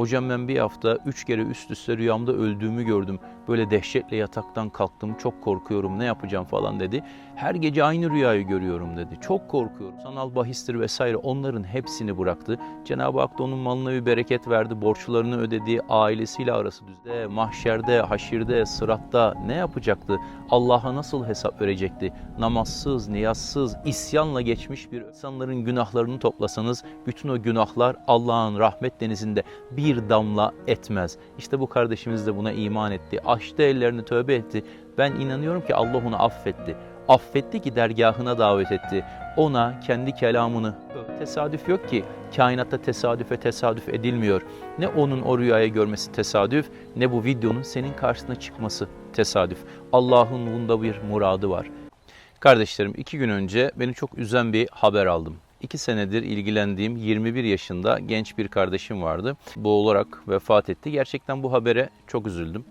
Hocam ben bir hafta üç kere üst üste rüyamda öldüğümü gördüm. Böyle dehşetle yataktan kalktım çok korkuyorum ne yapacağım falan dedi. Her gece aynı rüyayı görüyorum dedi. Çok korkuyorum. Sanal bahistir vesaire onların hepsini bıraktı. Cenab-ı Hak da onun malına bir bereket verdi. Borçlarını ödedi. Ailesiyle arası düzde. Mahşerde, haşirde, sıratta ne yapacaktı? Allah'a nasıl hesap verecekti? Namazsız, niyazsız, isyanla geçmiş bir insanların günahlarını toplasanız bütün o günahlar Allah'ın rahmet denizinde bir damla etmez. İşte bu kardeşimiz de buna iman etti. Açtı ellerini tövbe etti. Ben inanıyorum ki Allah onu affetti. Affetti ki dergahına davet etti. Ona kendi kelamını tesadüf yok ki kainatta tesadüfe tesadüf edilmiyor. Ne onun o rüyaya görmesi tesadüf ne bu videonun senin karşısına çıkması tesadüf. Allah'ın bunda bir muradı var. Kardeşlerim iki gün önce beni çok üzen bir haber aldım. İki senedir ilgilendiğim 21 yaşında genç bir kardeşim vardı. Boğularak vefat etti. Gerçekten bu habere çok üzüldüm.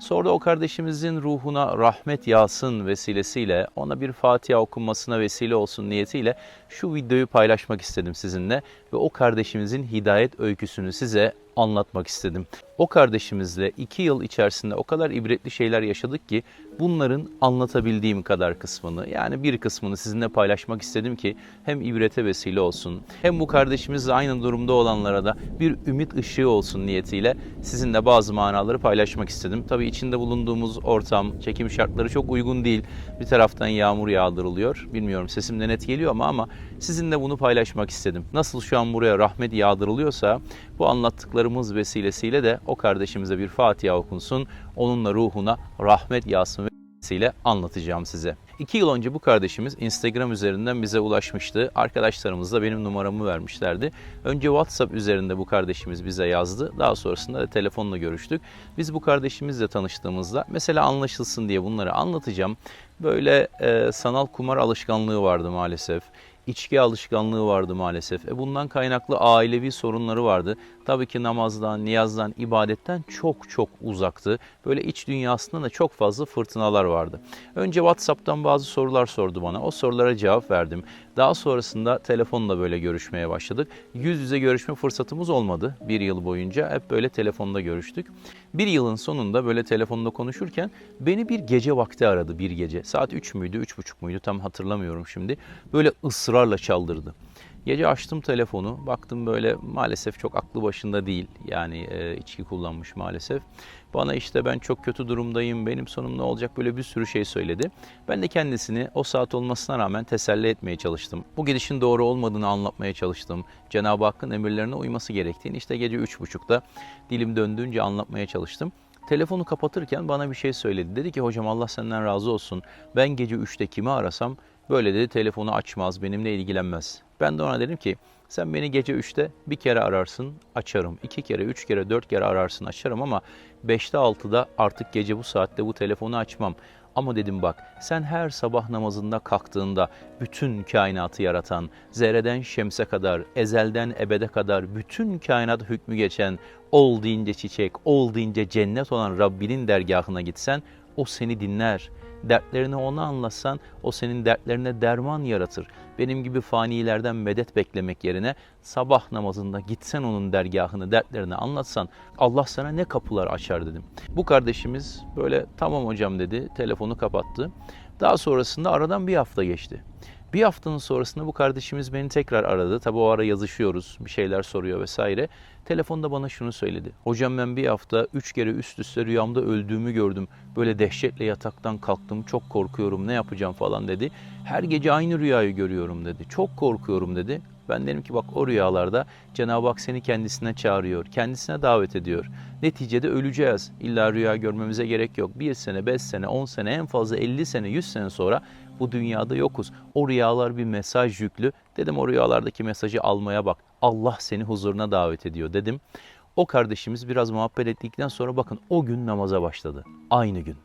Sonra o kardeşimizin ruhuna rahmet yağsın vesilesiyle, ona bir Fatiha okunmasına vesile olsun niyetiyle şu videoyu paylaşmak istedim sizinle ve o kardeşimizin hidayet öyküsünü size anlatmak istedim. O kardeşimizle iki yıl içerisinde o kadar ibretli şeyler yaşadık ki bunların anlatabildiğim kadar kısmını yani bir kısmını sizinle paylaşmak istedim ki hem ibrete vesile olsun hem bu kardeşimizle aynı durumda olanlara da bir ümit ışığı olsun niyetiyle sizinle bazı manaları paylaşmak istedim. Tabii içinde bulunduğumuz ortam, çekim şartları çok uygun değil. Bir taraftan yağmur yağdırılıyor. Bilmiyorum sesim de net geliyor ama ama sizinle bunu paylaşmak istedim. Nasıl şu an buraya rahmet yağdırılıyorsa bu anlattıklarımız vesilesiyle de o kardeşimize bir Fatiha okunsun. Onunla ruhuna rahmet yağsın vesilesiyle anlatacağım size. İki yıl önce bu kardeşimiz Instagram üzerinden bize ulaşmıştı. Arkadaşlarımız da benim numaramı vermişlerdi. Önce WhatsApp üzerinde bu kardeşimiz bize yazdı. Daha sonrasında da telefonla görüştük. Biz bu kardeşimizle tanıştığımızda mesela anlaşılsın diye bunları anlatacağım. Böyle e, sanal kumar alışkanlığı vardı maalesef içki alışkanlığı vardı maalesef. E bundan kaynaklı ailevi sorunları vardı. Tabii ki namazdan, niyazdan, ibadetten çok çok uzaktı. Böyle iç dünyasında da çok fazla fırtınalar vardı. Önce WhatsApp'tan bazı sorular sordu bana. O sorulara cevap verdim. Daha sonrasında telefonla böyle görüşmeye başladık. Yüz yüze görüşme fırsatımız olmadı bir yıl boyunca. Hep böyle telefonda görüştük. Bir yılın sonunda böyle telefonda konuşurken beni bir gece vakti aradı bir gece. Saat 3 müydü, 3.30 muydu tam hatırlamıyorum şimdi. Böyle ısrarla çaldırdı. Gece açtım telefonu, baktım böyle maalesef çok aklı başında değil. Yani e, içki kullanmış maalesef. Bana işte ben çok kötü durumdayım, benim sonum ne olacak böyle bir sürü şey söyledi. Ben de kendisini o saat olmasına rağmen teselli etmeye çalıştım. Bu gidişin doğru olmadığını anlatmaya çalıştım. Cenab-ı Hakk'ın emirlerine uyması gerektiğini işte gece üç buçukta dilim döndüğünce anlatmaya çalıştım. Telefonu kapatırken bana bir şey söyledi. Dedi ki hocam Allah senden razı olsun. Ben gece 3'te kimi arasam böyle dedi telefonu açmaz, benimle ilgilenmez. Ben de ona dedim ki sen beni gece 3'te bir kere ararsın, açarım. iki kere, üç kere, dört kere ararsın, açarım ama 5'te 6'da artık gece bu saatte bu telefonu açmam. Ama dedim bak sen her sabah namazında kalktığında bütün kainatı yaratan, zerreden şemse kadar, ezelden ebede kadar bütün kainat hükmü geçen, ol deyince çiçek, ol deyince cennet olan Rabbinin dergahına gitsen o seni dinler. Dertlerini ona anlatsan o senin dertlerine derman yaratır. Benim gibi fanilerden medet beklemek yerine sabah namazında gitsen onun dergahını, dertlerini anlatsan Allah sana ne kapılar açar dedim. Bu kardeşimiz böyle tamam hocam dedi, telefonu kapattı. Daha sonrasında aradan bir hafta geçti. Bir haftanın sonrasında bu kardeşimiz beni tekrar aradı. Tabi o ara yazışıyoruz, bir şeyler soruyor vesaire. Telefonda bana şunu söyledi. Hocam ben bir hafta üç kere üst üste rüyamda öldüğümü gördüm. Böyle dehşetle yataktan kalktım, çok korkuyorum, ne yapacağım falan dedi. Her gece aynı rüyayı görüyorum dedi. Çok korkuyorum dedi. Ben dedim ki bak o rüyalarda Cenab-ı Hak seni kendisine çağırıyor, kendisine davet ediyor. Neticede öleceğiz. İlla rüya görmemize gerek yok. Bir sene, beş sene, on sene, en fazla elli sene, yüz sene sonra bu dünyada yokuz. O rüyalar bir mesaj yüklü. Dedim o rüyalardaki mesajı almaya bak. Allah seni huzuruna davet ediyor dedim. O kardeşimiz biraz muhabbet ettikten sonra bakın o gün namaza başladı. Aynı gün.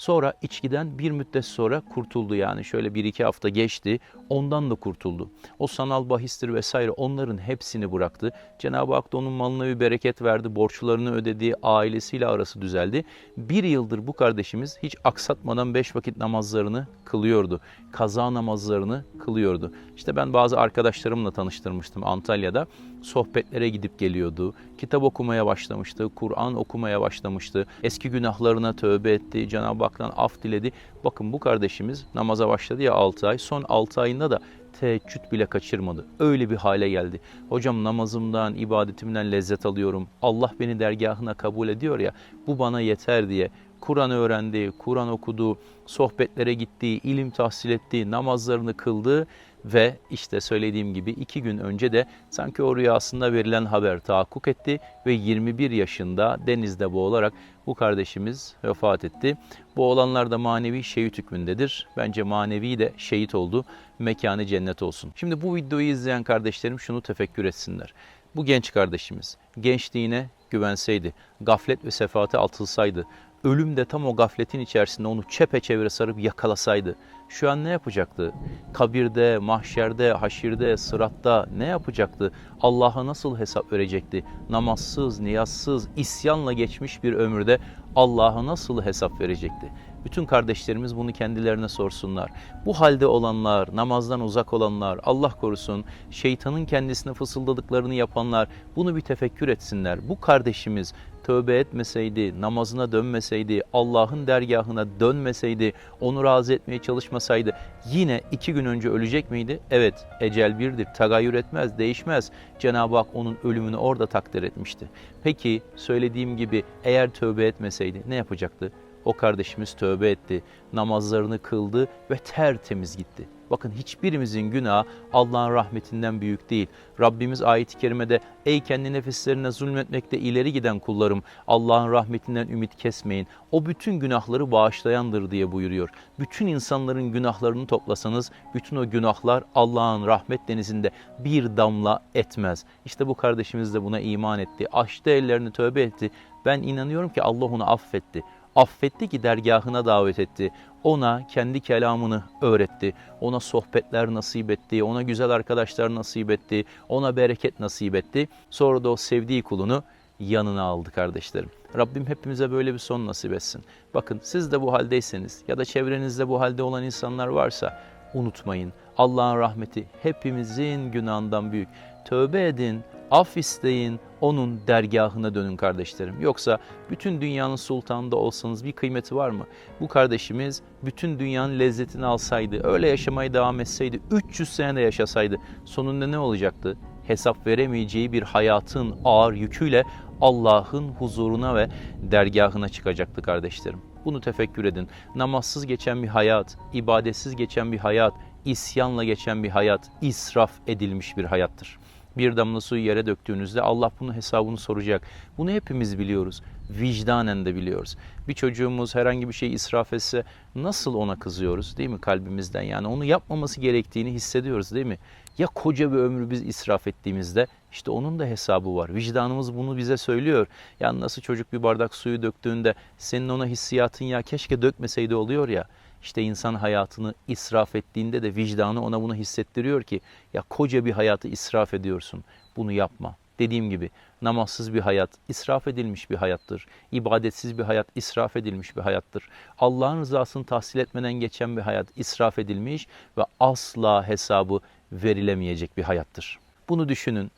Sonra içkiden bir müddet sonra kurtuldu yani şöyle bir iki hafta geçti ondan da kurtuldu. O sanal bahistir vesaire onların hepsini bıraktı. Cenab-ı Hak da onun malına bir bereket verdi, borçlarını ödedi, ailesiyle arası düzeldi. Bir yıldır bu kardeşimiz hiç aksatmadan beş vakit namazlarını kılıyordu. Kaza namazlarını kılıyordu. İşte ben bazı arkadaşlarımla tanıştırmıştım Antalya'da. Sohbetlere gidip geliyordu. Kitap okumaya başlamıştı. Kur'an okumaya başlamıştı. Eski günahlarına tövbe etti. Cenab-ı Hak'tan af diledi. Bakın bu kardeşimiz namaza başladı ya 6 ay. Son 6 ayında da teheccüd bile kaçırmadı. Öyle bir hale geldi. Hocam namazımdan, ibadetimden lezzet alıyorum. Allah beni dergahına kabul ediyor ya bu bana yeter diye Kur'an öğrendi, Kur'an okudu, sohbetlere gitti, ilim tahsil etti, namazlarını kıldı ve işte söylediğim gibi iki gün önce de sanki o rüyasında verilen haber tahakkuk etti ve 21 yaşında denizde boğularak bu kardeşimiz vefat etti. Bu olanlar da manevi şehit hükmündedir. Bence manevi de şehit oldu. Mekanı cennet olsun. Şimdi bu videoyu izleyen kardeşlerim şunu tefekkür etsinler. Bu genç kardeşimiz gençliğine güvenseydi, gaflet ve sefate atılsaydı, ölüm de tam o gafletin içerisinde onu çepeçevre sarıp yakalasaydı şu an ne yapacaktı? Kabirde, mahşerde, haşirde, sıratta ne yapacaktı? Allah'a nasıl hesap verecekti? Namazsız, niyazsız, isyanla geçmiş bir ömürde Allah'a nasıl hesap verecekti? Bütün kardeşlerimiz bunu kendilerine sorsunlar. Bu halde olanlar, namazdan uzak olanlar, Allah korusun, şeytanın kendisine fısıldadıklarını yapanlar bunu bir tefekkür etsinler. Bu kardeşimiz tövbe etmeseydi, namazına dönmeseydi, Allah'ın dergahına dönmeseydi, onu razı etmeye çalışmasaydı yine iki gün önce ölecek miydi? Evet, ecel birdir, tagayyür etmez, değişmez. Cenab-ı Hak onun ölümünü orada takdir etmişti. Peki söylediğim gibi eğer tövbe etmeseydi ne yapacaktı? O kardeşimiz tövbe etti, namazlarını kıldı ve tertemiz gitti. Bakın hiçbirimizin günahı Allah'ın rahmetinden büyük değil. Rabbimiz ayet-i kerimede ey kendi nefislerine zulmetmekte ileri giden kullarım Allah'ın rahmetinden ümit kesmeyin. O bütün günahları bağışlayandır diye buyuruyor. Bütün insanların günahlarını toplasanız bütün o günahlar Allah'ın rahmet denizinde bir damla etmez. İşte bu kardeşimiz de buna iman etti. Açtı ellerini tövbe etti. Ben inanıyorum ki Allah onu affetti affetti ki dergahına davet etti. Ona kendi kelamını öğretti. Ona sohbetler nasip etti. Ona güzel arkadaşlar nasip etti. Ona bereket nasip etti. Sonra da o sevdiği kulunu yanına aldı kardeşlerim. Rabbim hepimize böyle bir son nasip etsin. Bakın siz de bu haldeyseniz ya da çevrenizde bu halde olan insanlar varsa unutmayın. Allah'ın rahmeti hepimizin günahından büyük. Tövbe edin, af isteyin, onun dergahına dönün kardeşlerim. Yoksa bütün dünyanın sultanında olsanız bir kıymeti var mı? Bu kardeşimiz bütün dünyanın lezzetini alsaydı, öyle yaşamaya devam etseydi, 300 sene de yaşasaydı sonunda ne olacaktı? Hesap veremeyeceği bir hayatın ağır yüküyle Allah'ın huzuruna ve dergahına çıkacaktı kardeşlerim. Bunu tefekkür edin. Namazsız geçen bir hayat, ibadetsiz geçen bir hayat, isyanla geçen bir hayat, israf edilmiş bir hayattır. Bir damla suyu yere döktüğünüzde Allah bunun hesabını soracak. Bunu hepimiz biliyoruz. Vicdanen de biliyoruz. Bir çocuğumuz herhangi bir şey israf etse nasıl ona kızıyoruz değil mi kalbimizden? Yani onu yapmaması gerektiğini hissediyoruz değil mi? Ya koca bir ömrü biz israf ettiğimizde işte onun da hesabı var. Vicdanımız bunu bize söylüyor. Yani nasıl çocuk bir bardak suyu döktüğünde senin ona hissiyatın ya keşke dökmeseydi oluyor ya. İşte insan hayatını israf ettiğinde de vicdanı ona bunu hissettiriyor ki ya koca bir hayatı israf ediyorsun. Bunu yapma. Dediğim gibi namazsız bir hayat israf edilmiş bir hayattır. İbadetsiz bir hayat israf edilmiş bir hayattır. Allah'ın rızasını tahsil etmeden geçen bir hayat israf edilmiş ve asla hesabı verilemeyecek bir hayattır. Bunu düşünün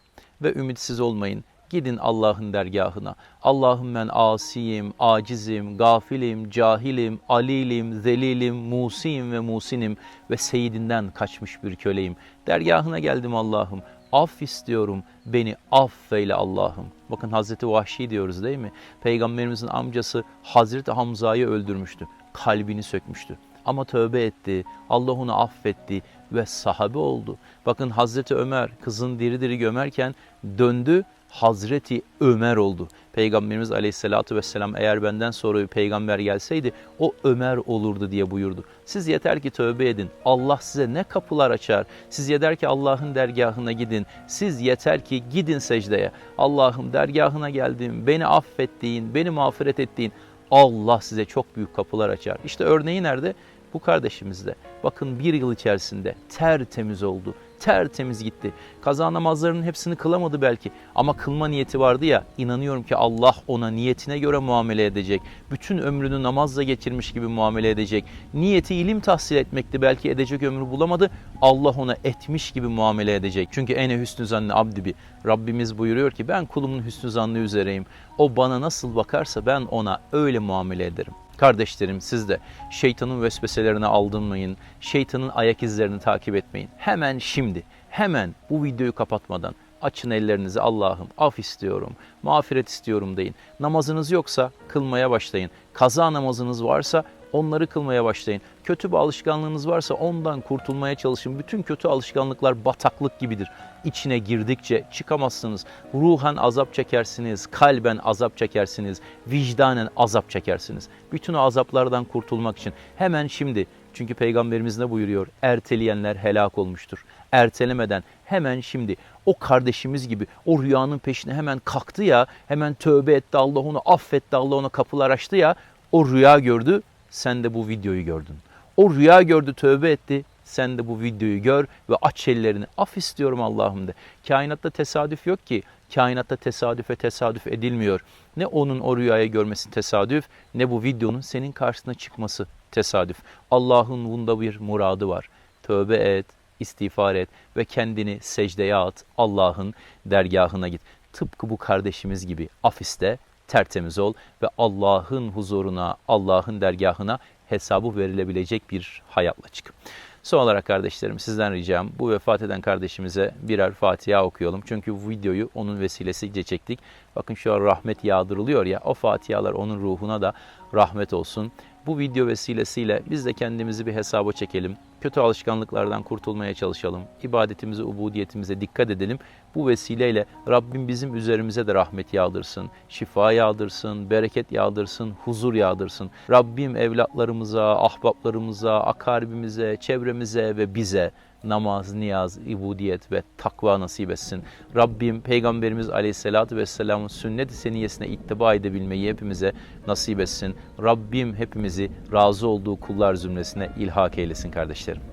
ve ümitsiz olmayın. Gidin Allah'ın dergahına. Allah'ım ben asiyim, acizim, gafilim, cahilim, alilim, zelilim, musiyim ve musinim ve seyidinden kaçmış bir köleyim. Dergahına geldim Allah'ım. Af istiyorum, beni affeyle Allah'ım. Bakın Hazreti Vahşi diyoruz değil mi? Peygamberimizin amcası Hazreti Hamza'yı öldürmüştü. Kalbini sökmüştü. Ama tövbe etti, Allah onu affetti ve sahabe oldu. Bakın Hazreti Ömer kızın diri diri gömerken döndü Hazreti Ömer oldu. Peygamberimiz Aleyhisselatü vesselam eğer benden sonra bir peygamber gelseydi o Ömer olurdu diye buyurdu. Siz yeter ki tövbe edin. Allah size ne kapılar açar. Siz yeter ki Allah'ın dergahına gidin. Siz yeter ki gidin secdeye. Allah'ım dergahına geldim. Beni affettiğin, beni mağfiret ettiğin Allah size çok büyük kapılar açar. İşte örneği nerede? Bu kardeşimizde. Bakın bir yıl içerisinde tertemiz oldu. Tertemiz gitti. Kaza namazlarının hepsini kılamadı belki. Ama kılma niyeti vardı ya. inanıyorum ki Allah ona niyetine göre muamele edecek. Bütün ömrünü namazla geçirmiş gibi muamele edecek. Niyeti ilim tahsil etmekti. Belki edecek ömrü bulamadı. Allah ona etmiş gibi muamele edecek. Çünkü ene hüsnü zanne abdi bi. Rabbimiz buyuruyor ki ben kulumun hüsnü zannı üzereyim. O bana nasıl bakarsa ben ona öyle muamele ederim. Kardeşlerim siz de şeytanın vesveselerine aldırmayın. Şeytanın ayak izlerini takip etmeyin. Hemen şimdi, hemen bu videoyu kapatmadan açın ellerinizi Allah'ım af istiyorum, mağfiret istiyorum deyin. Namazınız yoksa kılmaya başlayın. Kaza namazınız varsa onları kılmaya başlayın. Kötü bir alışkanlığınız varsa ondan kurtulmaya çalışın. Bütün kötü alışkanlıklar bataklık gibidir. İçine girdikçe çıkamazsınız. Ruhen azap çekersiniz, kalben azap çekersiniz, vicdanen azap çekersiniz. Bütün o azaplardan kurtulmak için hemen şimdi çünkü peygamberimiz ne buyuruyor? Erteleyenler helak olmuştur. Ertelemeden hemen şimdi o kardeşimiz gibi o rüyanın peşine hemen kalktı ya, hemen tövbe etti Allah onu affetti Allah ona kapılar açtı ya, o rüya gördü, sen de bu videoyu gördün. O rüya gördü, tövbe etti, sen de bu videoyu gör ve aç ellerini. Af istiyorum Allah'ım de. Kainatta tesadüf yok ki. Kainatta tesadüfe tesadüf edilmiyor. Ne onun o rüyayı görmesi tesadüf ne bu videonun senin karşısına çıkması tesadüf. Allah'ın bunda bir muradı var. Tövbe et, istiğfar et ve kendini secdeye at. Allah'ın dergahına git. Tıpkı bu kardeşimiz gibi af iste, tertemiz ol ve Allah'ın huzuruna, Allah'ın dergahına hesabı verilebilecek bir hayatla çık. Son olarak kardeşlerim sizden ricam bu vefat eden kardeşimize birer Fatiha okuyalım. Çünkü bu videoyu onun vesilesiyle çektik. Bakın şu an rahmet yağdırılıyor ya o Fatihalar onun ruhuna da rahmet olsun. Bu video vesilesiyle biz de kendimizi bir hesaba çekelim. Kötü alışkanlıklardan kurtulmaya çalışalım. İbadetimize, ubudiyetimize dikkat edelim. Bu vesileyle Rabbim bizim üzerimize de rahmet yağdırsın, şifa yağdırsın, bereket yağdırsın, huzur yağdırsın. Rabbim evlatlarımıza, ahbaplarımıza, akaribimize, çevremize ve bize namaz, niyaz, ibudiyet ve takva nasip etsin. Rabbim Peygamberimiz Aleyhisselatü Vesselam'ın sünnet-i seniyesine ittiba edebilmeyi hepimize nasip etsin. Rabbim hepimizi razı olduğu kullar zümresine ilhak eylesin kardeşlerim.